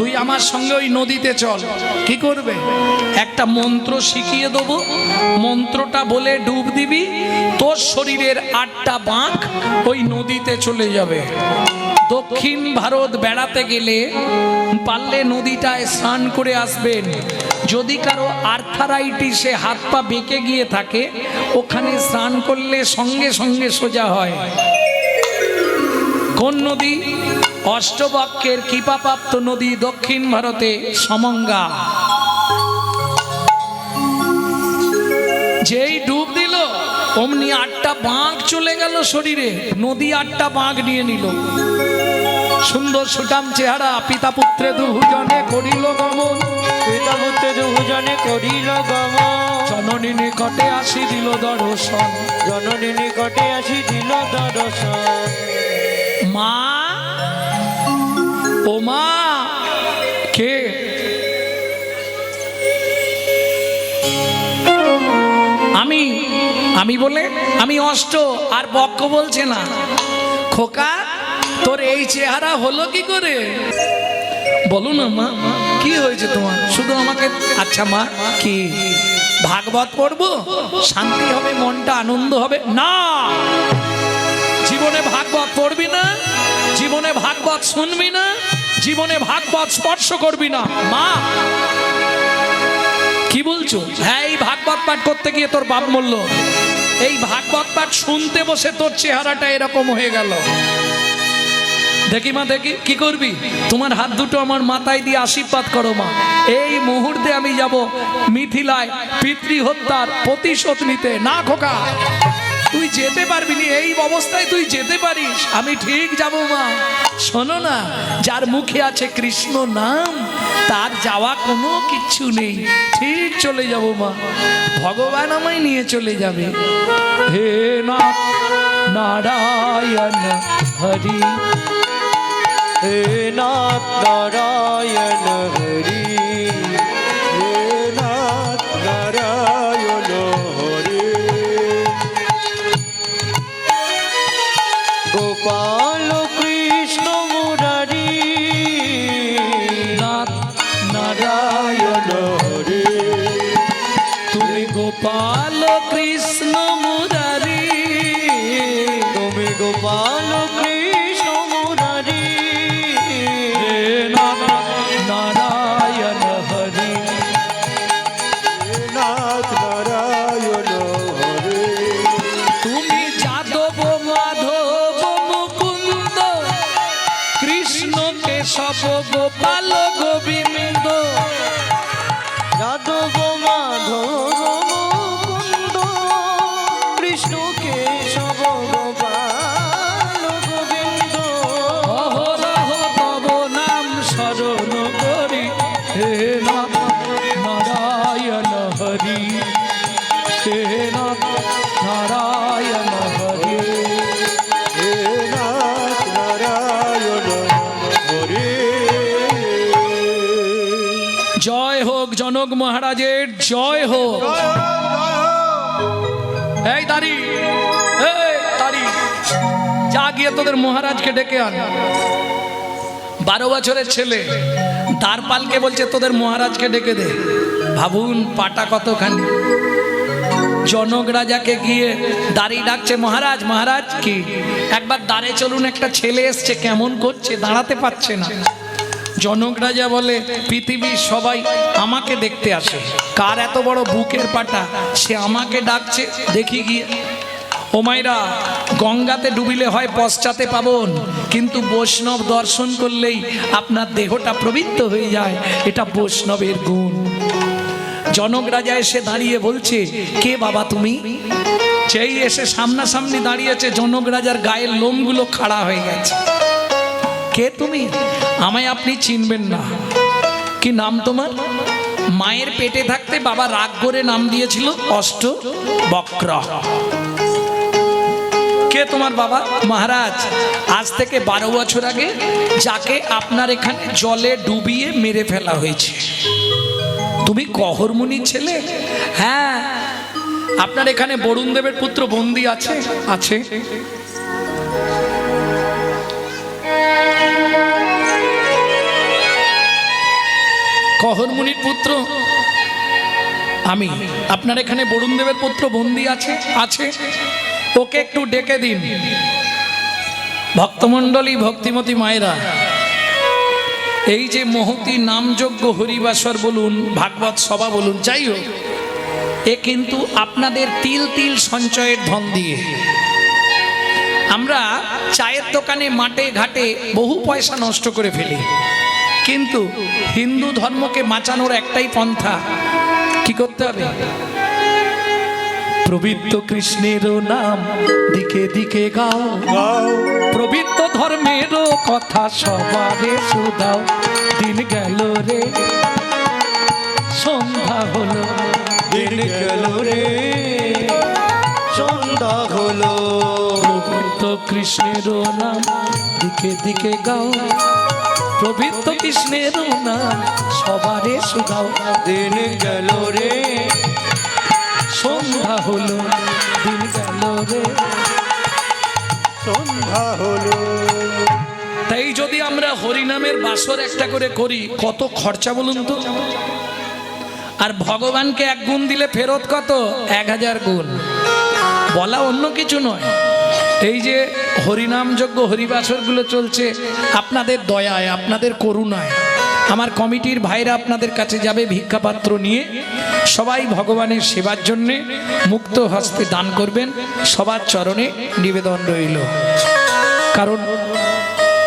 তুই আমার সঙ্গে ওই নদীতে চল। কি করবে? একটা মন্ত্র শিখিয়ে দেবো। মন্ত্রটা বলে ডুব দিবি, তোর শরীরের আটটা বাঁক ওই নদীতে চলে যাবে। দক্ষিণ ভারত বেড়াতে গেলে পারলে নদীটায় স্নান করে আসবেন। যদি কারও আর্থারাইটিসে হাত পা বেঁকে গিয়ে থাকে, ওখানে স্নান করলে সঙ্গে সঙ্গে সোজা হয়। কোন নদী? অষ্টবাক্যের কৃপাপ্রাপ্ত নদী দক্ষিণ ভারতে সমঙ্গা। যেই ডুব দিল অমনি আটটা বাঁক চলে গেল শরীরে। নদী আটটা বাঁক নিয়ে নিল। সুন্দর সুটাম চেহারা পিতা পুত্রে দুজনে করিল গমন। পিতা পুত্র দুজনে করিল গমন। জননী নিকটে আসি দিল দর্শন। জননী নিকটে আসি দিল দর্শন। মা ও মা, কে? আমি আমি বলে, আমি অষ্ট, আর বক্ক বলছে না। খোকা, তোর এই চেহারা হলো কি করে? বলো না মা, কি হয়েছে তোমার? শুধু আমাকে আচ্ছা মা, কি? ভাগবত পড়ব? শান্তি হবে, মনটা আনন্দ হবে? না! জীবনে ভাগবত পড়বি না। জীবনে ভাগবত শুনবি না? জীবনে ভাগবত স্পর্শ করবি না। মা, কি বলছো? হ্যাঁ এই ভাগবত পাঠ করতে গিয়ে তোর বাপ মরল এই ভাগবত পাঠ শুনতে বসে তোর চেহারাটা এরকম হয়ে গেল। দেখি মা, দেখি, কি করবি? তোমার হাত দুটো আমার মাথায় দিয়ে আশীর্বাদ করো মা। এই মুহূর্তে আমি যাব মিথিলায় পিতৃ হত্যার প্রতিশোধ নিতে। না খোকা। তুই যেতে পারবি না, এই অবস্থায় তুই যেতে পারিস। আমি ঠিক যাব, মা। শোনো না, যার মুখে আছে কৃষ্ণ নাম, তার যাওয়া কোনো কিচ্ছু নেই। ঠিক চলে যাব, মা। ভগবান আমায় নিয়ে চলে যাবে। হে না, নারায়ণ হরি। হে নারায়ণ কেশব গোপাল গোবিন্দ। জয় হোক এই দাঁড়ি দাঁড়ি। যা গিয়ে তোদের মহারাজকে ডেকে আন। বারো বছরের ছেলে দ্বারপালকে বলছে, তোদের মহারাজকে ডেকে দে। ভাবুন পাটা কতখানি। জনক রাজাকে গিয়ে দাঁড়িয়ে ডাকছে, মহারাজ মহারাজ, কি? একবার দাঁড়ে চলুন, একটা ছেলে এসছে, কেমন করছে? দাঁড়াতে পারছে না। জনক রাজা বলে, পৃথিবীর সবাই আমাকে দেখতে আসে। কার এত বড় বুকের পাটা? সে আমাকে ডাকছে, দেখি গিয়ে। ওমাইরা গঙ্গাতে ডুবিলে হয় পশ্চাতে পাবন, কিন্তু বৈষ্ণব দর্শন করলেই আপনার দেহটা প্রবৃত্ত হয়ে যায়। এটা বৈষ্ণবের গুণ। জনক রাজা এসে দাঁড়িয়ে বলছে, কে বাবা তুমি? সেই এসে সামনাসামনি দাঁড়িয়েছে, জনক রাজার গায়ের লোমগুলো খাড়া হয়ে গেছে। কে তুমি? আমায় আপনি চিনবেন না। কি নাম তোমার? মায়ের পেটে থাকতে বাবা রাগ করে নাম দিয়েছিল অষ্ট বক্র। কে তোমার বাবা? মহারাজ, আজ থেকে বারো বছর আগে যাকে আপনার এখানে জলে ডুবিয়ে মেরে ফেলা হয়েছে। তুমি কহরমুনির ছেলে? হ্যাঁ আপনার এখানে বরুণ দেবের পুত্র বন্দি আছে? আছে। কহর মুনির পুত্র? আমি। আপনার এখানে বরুণ দেবের পুত্র বন্দি আছে? আছে। ওকে একটু ডেকে দিন। ভক্তমণ্ডলী, ভক্তিমতী মায়েরা, এই যে মহতি নামযোগ্য হরিবাসর বলুন, ভাগবত সভা বলুন, যাই হোক, এ কিন্তু আপনাদের তিল তিল সঞ্চয়ের ধন দিয়ে। আমরা চায়ের দোকানে মাঠে ঘাটে বহু পয়সা নষ্ট করে ফেলি। কিন্তু হিন্দু ধর্মকে বাঁচানোর একটাই পন্থা। কি করতে হবে? প্রবৃত্ত কৃষ্ণেরও নাম দিকে দিকে গাও। গাও। প্রবৃত্ত ধর্মেরও কথা সবারে শুধাও। দিন গেল রে। সন্ধ্যা হলো। দিন গেল রে। সন্ধ্যা হলো। প্রবৃত্ত কৃষ্ণেরও নাম দিকে দিকে গাও। প্রবৃত্ত কৃষ্ণেরও নাম সবারে শুধাও দিন গেল রে। সন্ধ্যা হলো দিন গেল রে। সন্ধ্যা হলো। তাই যদি আমরা হরিনামের বাসর একটা করে করি কত খরচা বলুন তো? আর ভগবানকে এক গুণ দিলে ফেরত কত? এক হাজার গুণ। বলা অন্য কিছু নয়। এই যে হরিনামযোগ্য হরিবাসরগুলো চলছে, আপনাদের দয়ায়, আপনাদের করুণায়। আমার কমিটির ভাইরা আপনাদের কাছে যাবে ভিক্ষাপাত্র নিয়ে। সবাই ভগবানের সেবার জন্যে মুক্ত হস্তে দান করবেন। সবার চরণে নিবেদন রইল। কারণ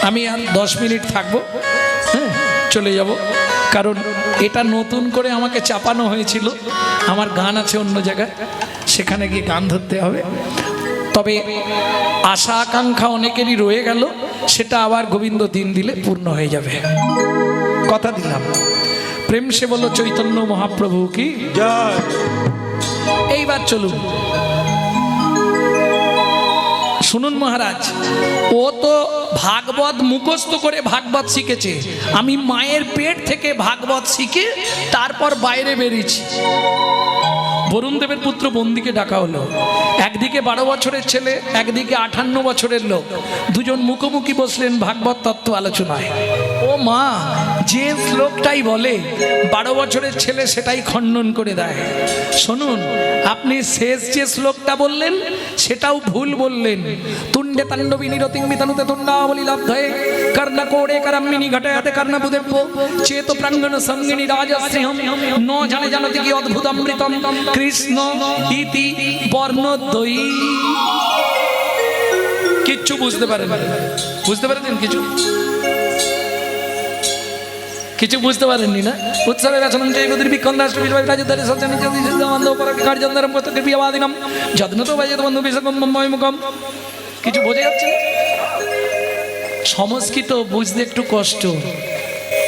আমি আর দশ মিনিট থাকব হ্যাঁ চলে যাব। কারণ এটা নতুন করে আমাকে চাপানো হয়েছিল। আমার গান আছে অন্য জায়গায়, সেখানে গিয়ে গান ধরতে হবে। তবে আশা আকাঙ্ক্ষা অনেকেরই রয়ে গেল সেটা আবার গোবিন্দ দিন দিলে পূর্ণ হয়ে যাবে। কথা দিলাম। প্রেম সে বলল চৈতন্য মহাপ্রভু কি? এইবার চলুন। শুনুন মহারাজ ও তো ভাগবত মুখস্থ করে ভাগবত শিখেছে। আমি মায়ের পেট থেকে ভাগবত শিখে তারপর বাইরে বেরিয়েছি। বরুণ দেবের পুত্র বন্দিকে ডাকা হলো। একদিকে বারো বছরের ছেলে, একদিকে আঠান্ন বছরের লোক। দুজন মুখোমুখি বসলেন ভাগবত তত্ত্ব আলোচনায়। ও মা, যে শ্লোকটাই বলে, বারো বছরের ছেলে সেটাই খণ্ডন করে দেয়। শুনুন, আপনি শেষ যে শ্লোকটা বললেন, সেটাও ভুল বললেন। তুণ্ডে তাণ্ডবী নিরতিং মিতানুতে তুণ্ডাবলী লব্ধয়ে। কর্ণ কোড়ে করম্মিনী ঘটয়াতে কর্ণ বুদেব্য চেত প্রাঙ্গণ সঙ্গিনী রাজশ্রীহম ন জানে জানতি কি অদ্ভুত অমৃতম কৃষ্ণ ইতি বর্ণদ্বয়ী কিচ্ছু বুঝতে পারেন বুঝতে পারেন কিছু কিছু বুঝতে পারেননি না উৎসবে রচনম জয় গদির বিক্ষণ দাস বিজয় রাজধানী সজ্জনী যদি বন্ধ পর কার্যন্দরম বিয়াবাদিনম যত্ন তো বাজে বন্ধু বিশকম ময় মুখম কিছু বোঝা যাচ্ছে না? সংস্কৃত বুঝতে একটু কষ্ট।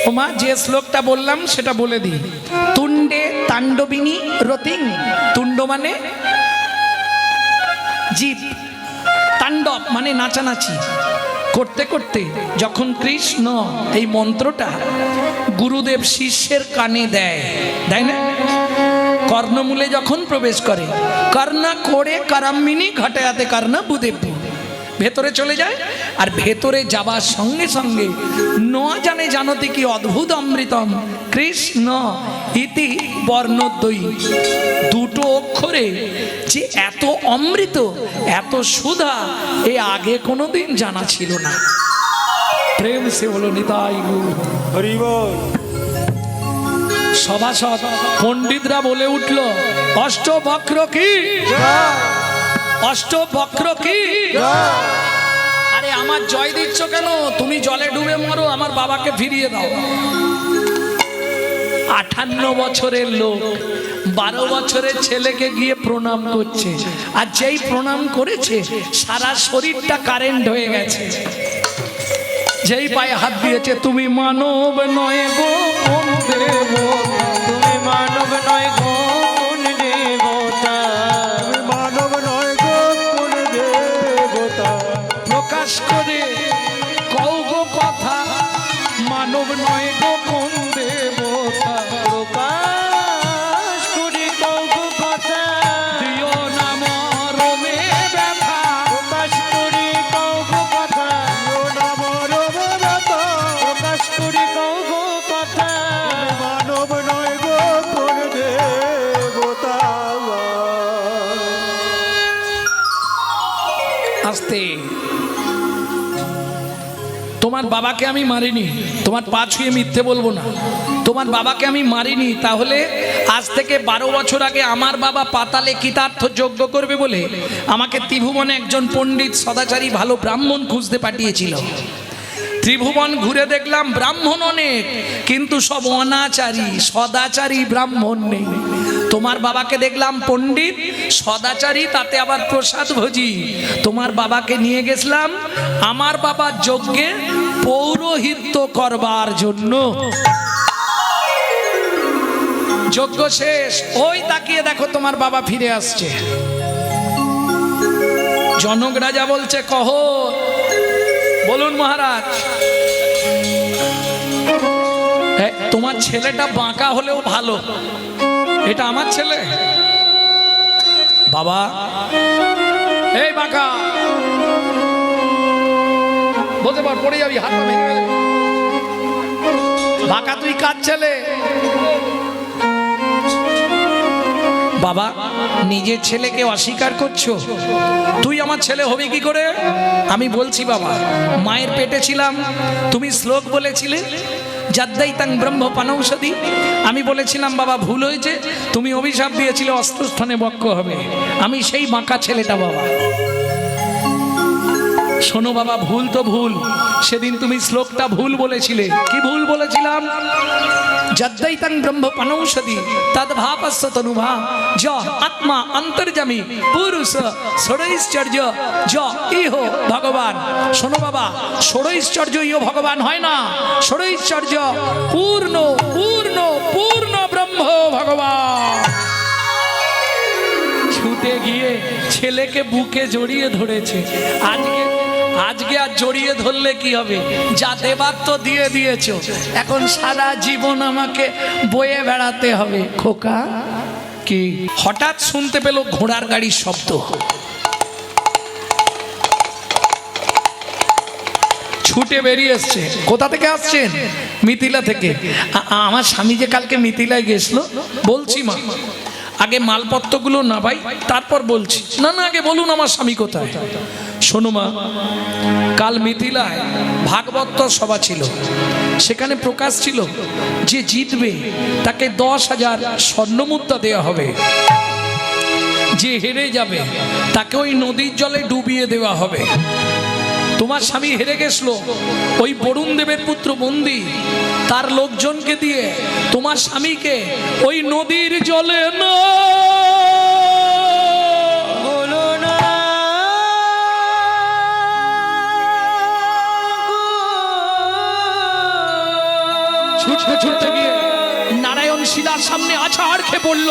ও মা, যে শ্লোকটা বললাম সেটা বলে দিই। তুণ্ডে তাণ্ডবিনী রতিং। তুণ্ড মানে জীব তাণ্ডব মানে নাচানাচি। করতে করতে যখন কৃষ্ণ এই মন্ত্রটা গুরুদেব শিষ্যের কানে দেয় দেয় না? কর্ণমূলে যখন প্রবেশ করে, কর্ণা করে কারাম্মিনী ঘটায়াতে কর্ণা বুদেব্য ভেতরে চলে যায় আর ভেতরে যাবার সঙ্গে সঙ্গে ন জানে জানতে কি অদ্ভুত অমৃতম। কৃষ্ণ ইতি বর্ণদ্বয়ী। দুটো অক্ষরে যে এত অমৃত এত সুধা এ আগে কোনোদিন জানা ছিল না। প্রেম সে বলো নিতাই সভাসদ পণ্ডিতরা বলে উঠল অষ্টবক্র কি? অষ্টবক্র কি? আমার জয় দিচ্ছ কেন? তুমি জলে ডুবে মরো, আমার বাবাকে ফিরিয়ে দাও। আঠান্ন বছরের লোক, বারো বছরের ছেলেকে গিয়ে প্রণাম করছে। আর যেই প্রণাম করেছে, সারা শরীরটা কারেন্ট হয়ে গেছে। যেই পায়ে হাত দিয়েছে, তুমি মানব নয় গো, কোন বাবাকে আমি মারিনি। তোমার পা ছুঁয়ে মিথ্যে বলব না। তোমার বাবাকে আমি মারিনি, তাহলে আজ থেকে বারো বছর আগে আমার বাবা পাতালে কৃতার্থ যোগ্য করবে বলে আমাকে ত্রিভুবনে একজন পণ্ডিত সদাচারী ভালো ব্রাহ্মণ খুঁজতে পাঠিয়েছিল। ত্রিভুবন ঘুরে দেখলাম ব্রাহ্মণ অনেক, কিন্তু সব অনাচারী, সদাচারী ব্রাহ্মণ নেই। তোমার বাবাকে দেখলাম পণ্ডিত, সদাচারী, তাতে আবার প্রসাদ ভোজি। তোমার বাবাকে নিয়ে গেছিলাম আমার বাবার যজ্ঞে পৌরোহিত্য করবার জন্য। যজ্ঞ শেষ। ওই তাকিয়ে দেখো তোমার বাবা ফিরে আসছে। জনক রাজা বলছে, কহ, বলুন মহারাজ। তোমার ছেলেটা বাঁকা হলেও ভালো। এটা আমার ছেলে? বাবা, এই বাঁকা। বলতে পার পড়ে যাবি, হাত ভেঙে গেলে। বাঁকা তুই কাজ ছেলে? বাবা, নিজের ছেলেকে অস্বীকার করছ? তুই আমার ছেলে হবে কি করে? আমি বলছি বাবা, মায়ের পেটে ছিলাম, তুমি শ্লোক বলেছিলে যাদ্দাই তাং ব্রহ্ম পানৌষধি আমি বলেছিলাম, বাবা, ভুল হয়েছে, তুমি অভিশাপ দিয়েছিলে, অস্ত্রস্থানে বক্ষ হবে। আমি সেই বাঁকা ছেলেটা, বাবা। শোনো বাবা, ভুল তো ভুল। সেদিন তুমি শ্লোকটা ভুল বলেছিলে। কি ভুল বলেছিলাম? যদ্দৈতং ব্রহ্ম পানৌষধি তদ্ভাবস্য তনুভা য আত্মা অন্তর্জামী পুরুষ ষড়ৈশ্চর্য। য ইহ ভগবান। শোনো বাবা ষড়ৈশ্চর্য ইহ ভগবান হয় না। ষড়ৈশ্চর্য পূর্ণ পূর্ণ পূর্ণ ব্রহ্ম ভগবান। ছুটে গিয়ে ছেলেকে বুকে জড়িয়ে ধরেছে। আজকে আজকে আর জড়িয়ে ধরলে কি হবে? যা দেবার তো দিয়ে দিয়েছ। এখন সারা জীবন আমাকে বয়ে বেড়াতে হবে। খোকা, কি? হঠাৎ শুনতে পেল ঘোড়ার গাড়ির শব্দ। ছুটে বেরিয়ে এসছে। কোথা থেকে আসছেন? মিথিলা থেকে। আমার স্বামী যে কালকে মিথিলায় গেছিল, বলছি মা আগে মালপত্রগুলো না ভাই তারপর বলছি, না না, আগে বলুন আমার স্বামী কোথায়? শোনো মা, কাল মিথিলায় ভাগবত সভা ছিল। সেখানে প্রকাশ ছিল যে জিতবে, তাকে দশ হাজার স্বর্ণমুদ্রা দেওয়া হবে। যে হেরে যাবে, তাকে ওই নদীর জলে ডুবিয়ে দেওয়া হবে। তোমার স্বামী হেরে গেছিল। ওই বরুণ দেবের পুত্র বন্দি তার লোকজনকে দিয়ে তোমার স্বামীকে ওই নদীর জলে না। ছুটতে ছুটতে গিয়ে নারায়ণ শিলার সামনে আছাড় খেয়ে পড়ল।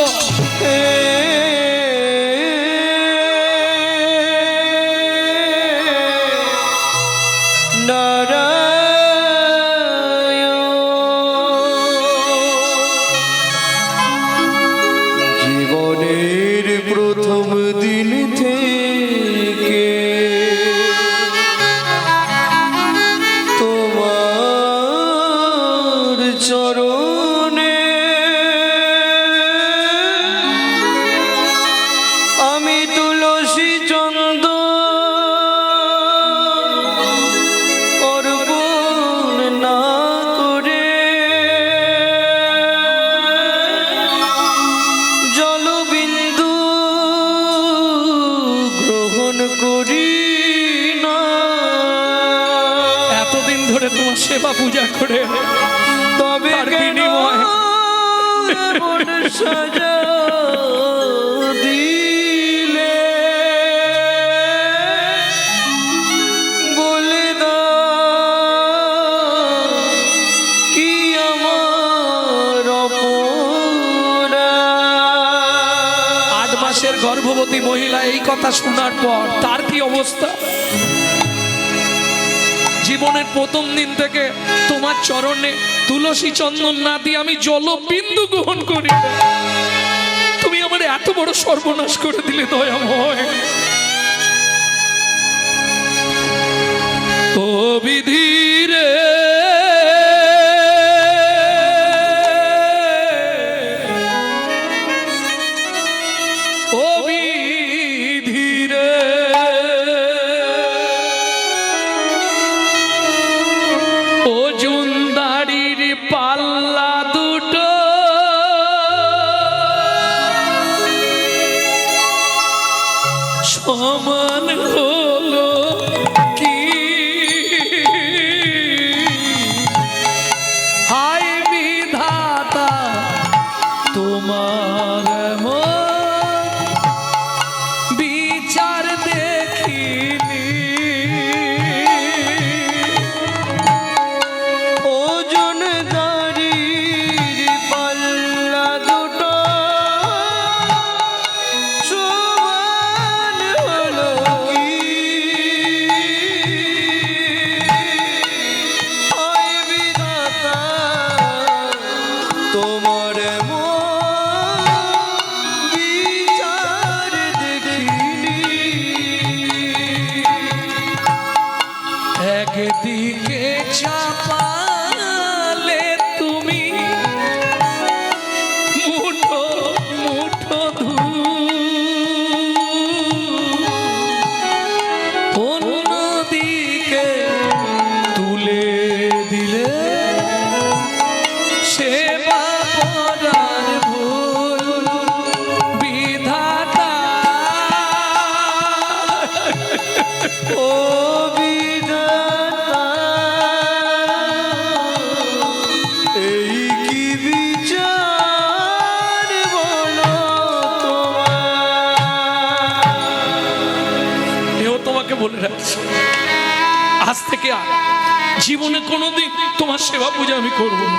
সেবা পূজা করে। তবে দিলে বলে কি আমার? আট মাসের গর্ভবতী মহিলা এই কথা শোনার পর তার কি অবস্থা? জীবনের প্রথম দিন থেকে তোমার চরণে তুলসী চন্দন না দিয়ে আমি জলবিন্দু গ্রহণ করি। তুমি আমার এত বড় সর্বনাশ করে দিলে দয়াময়। ও বিধি থেকে আর জীবনে কোনোদিন তোমার সেবা পূজা আমি করব না।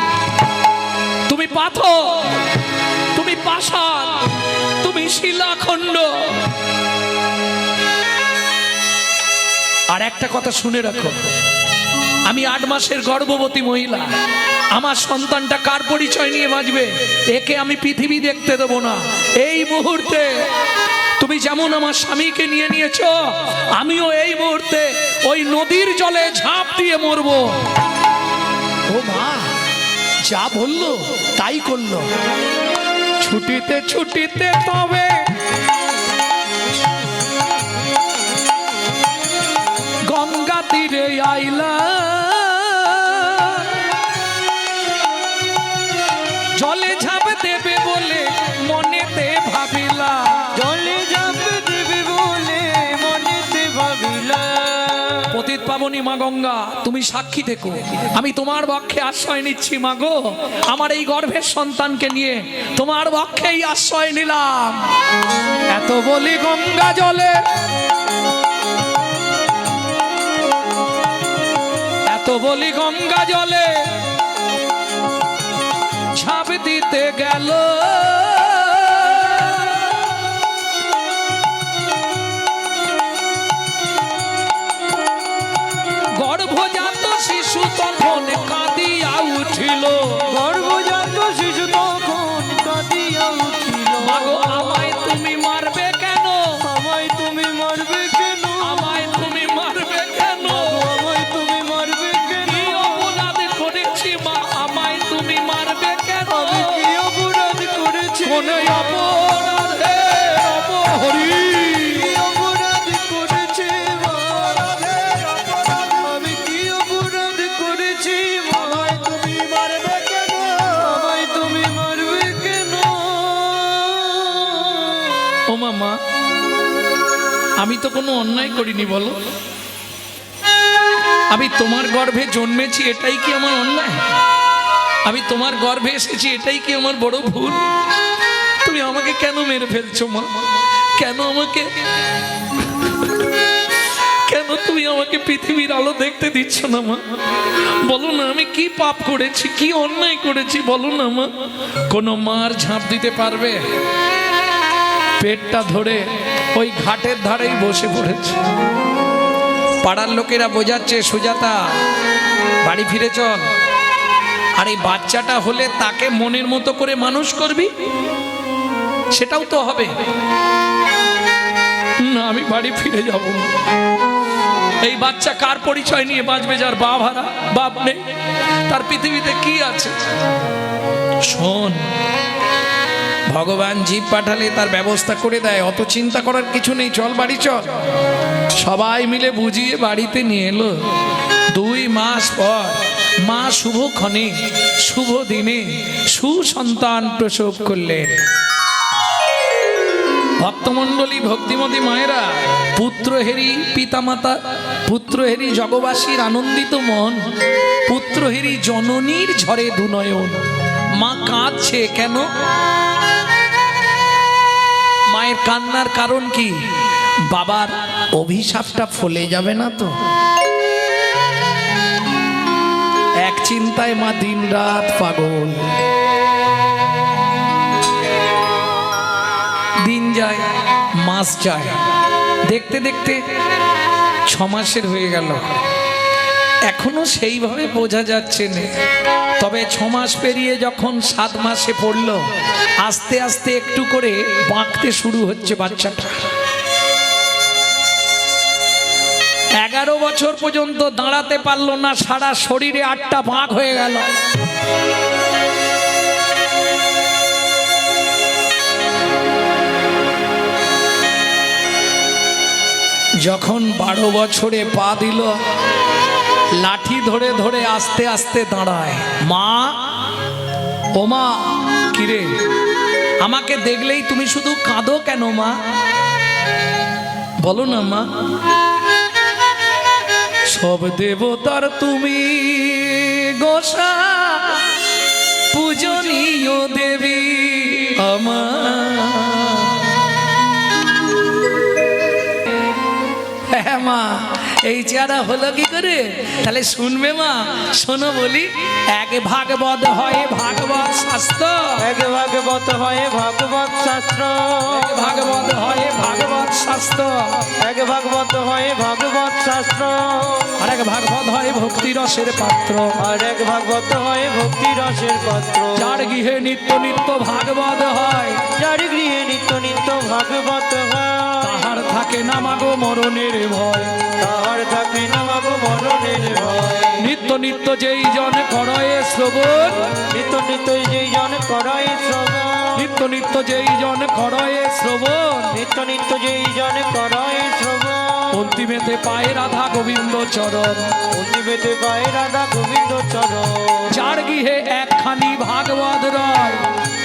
তুমি পাথর, তুমি পাষাণ, তুমি শিলাখণ্ড। আর একটা কথা শুনে রাখো, আমি আট মাসের গর্ভবতী মহিলা। আমার সন্তানটা কার পরিচয় নিয়ে বাঁচবে? একে আমি পৃথিবী দেখতে দেবো না। এই মুহূর্তে তুমি যেমন আমার স্বামীকে নিয়ে নিয়েছ, আমিও এই মুহূর্তে ওই নদীর জলে ঝাঁপ দিয়ে মরব। ও মা, যা বলল তাই করল। ছুটিতে ছুটিতে তবে পতিত মা গঙ্গা, তুমি সাক্ষী থেকো। আমি তোমার পক্ষে আশ্রয় নিচ্ছি, মা গো। আমার এই গর্ভের সন্তানকে নিয়ে তোমার পক্ষেই আশ্রয় নিলাম। এত বলি গঙ্গা জলে। এত বলি গঙ্গা জলে। ঝাঁপ দিতে গেল। 깜짝 তো কোনো অন্যায় করিনি, বলো। আমি তোমার গর্ভে জন্মেছি, এটাই কি আমার অন্যায়? আমি তোমার গর্ভে এসেছি, এটাই কি আমার বড় ভুল? তুমি আমাকে কেন মেরে ফেলছো, মা? কেন আমাকে, কেন তুমি আমাকে পৃথিবীর আলো দেখতে দিচ্ছ না, মা? বলো না, আমি কি পাপ করেছি, কি অন্যায় করেছি, বলো না, মা? কোনো মার ঝাঁপ দিতে পারবে? পেটটা ধরে ওই ঘাটের ধারেই বসে পড়েছে। পাড়ার লোকেরা বোঝাচ্ছে, সুজাতা, বাড়ি ফিরে চল। আর এই বাচ্চাটা হলে তাকে মনের মতো করে মানুষ করবি? সেটাও তো হবে। না, আমি বাড়ি ফিরে যাব এই বাচ্চা কার পরিচয় নিয়ে বাঁচবে যার বাপ হারা? বাপ নেই। তার পৃথিবীতে কি আছে? শোন ভগবান জীব পাঠালে তার ব্যবস্থা করে দেয়, অত চিন্তা করার কিছু নেই, চল বাড়ি চল। সবাই মিলে বুঝিয়ে বাড়িতে নিয়ে এলো। দুই মাস পর মা শুভ ক্ষণে, শুভ দিনে সুসন্তান প্রসব করলেন। ভক্তমণ্ডলী, ভক্তিমতী মায়েরা, পুত্রহেরি পিতামাতা, পুত্রহেরি জগবাসীর আনন্দিত মন, পুত্রহেরি জননীর ঝরে দুনয়ন। মা কাঁদছে, কেন? কান্নার কারণ কি? বাবার অভিশাপটা ফলে যাবে না তো? এক চিন্তায় মা দিন রাত পাগল। দিন যায়, মাস যায়। দেখতে দেখতে ছ মাসের হয়ে গেল। এখনও সেইভাবে বোঝা যাচ্ছে না। তবে ছ মাস পেরিয়ে যখন সাত মাসে পড়ল, আস্তে আস্তে একটু করে বাঁকতে শুরু হচ্ছে বাচ্চাটা। এগারো বছর পর্যন্ত দাঁড়াতে পারল না, সারা শরীরে আটটা বাঁক হয়ে গেল। যখন বারো বছরে পা দিল লাঠি ধরে ধরে আস্তে আস্তে দাঁড়ায়। মা, ও মা, কিরে? আমাকে দেখলেই তুমি শুধু কাঁদো কেন, মা? বলো না, মা। সব দেবতার তুমি গোসা, পূজনীয় দেবী আমার। হ্যাঁ মা। এই চেহারা হলো কি করে? তাহলে শুনবে মা। শোনো বলি এক ভাগবত হয় ভাগবত শাস্ত্র। এক ভাগবত হয় ভাগবত শাস্ত্র। এক ভাগবত হয় ভাগবত শাস্ত্র। এক ভাগবত হয় ভাগবত শাস্ত্র। আর এক ভাগবত হয় ভক্তি রসের পাত্র। আর এক ভাগবত হয় ভক্তি রসের পাত্র। যার গৃহে নিত্য নিত্য ভাগবত হয় যার গৃহে নিত্য নিত্য ভাগবত হয়। তাহার থাকে না মাগো মরণের ভয়। তাহার থাকে না বাবু মরণের ভয়। নিত্য নিত্য যেই জন করয়ে শ্রবণ নিত্য নিত্য যেই জন করাই শ্রবণ। নিত্য নিত্য যেই জন করয়ে শ্রবণ নিত্য নিত্য যেই জন শ্রবণ অন্তিমেতে পায় রাধা গোবিন্দ চরণ। অন্তিমেতে পায় রাধা গোবিন্দ চরণ। যার গৃহে একখানি ভাগবত রয়।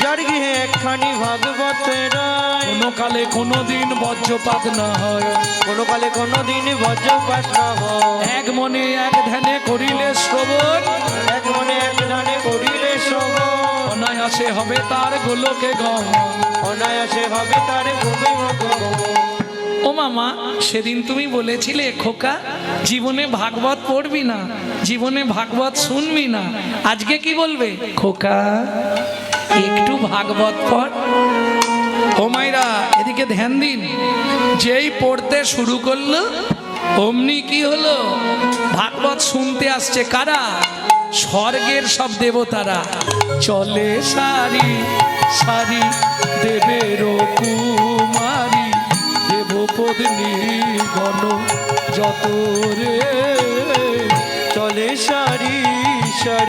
যার গৃহে একখানি ভাগবত রায়। কোনো কালে কোনো দিন বজ্রপাত না হয়। কোনো কালে কোনো দিন বজ্রপাত না হয়। এক মনে এক ধ্যানে করিলে শ্রবণ। এক অনায়াসে হবে তার গোলকে গম। অনায়াসে হবে তার ও মামা সেদিন তুমি বলেছিলে খোকা জীবনে ভাগবত পড়বি না জীবনে ভাগবত শুনবি না। আজকে কি বলবে? খোকা একটু ভাগবত পড়। ও মাইরা এদিকে ধ্যান দিন। যেই পড়তে শুরু করল অমনি কি হলো? ভাগবত শুনতে আসছে কারা? স্বর্গের সব দেবতারা। চলে সারি সারি দেবের কুমারী দেবপত্নী গণ যত রে চলে সারি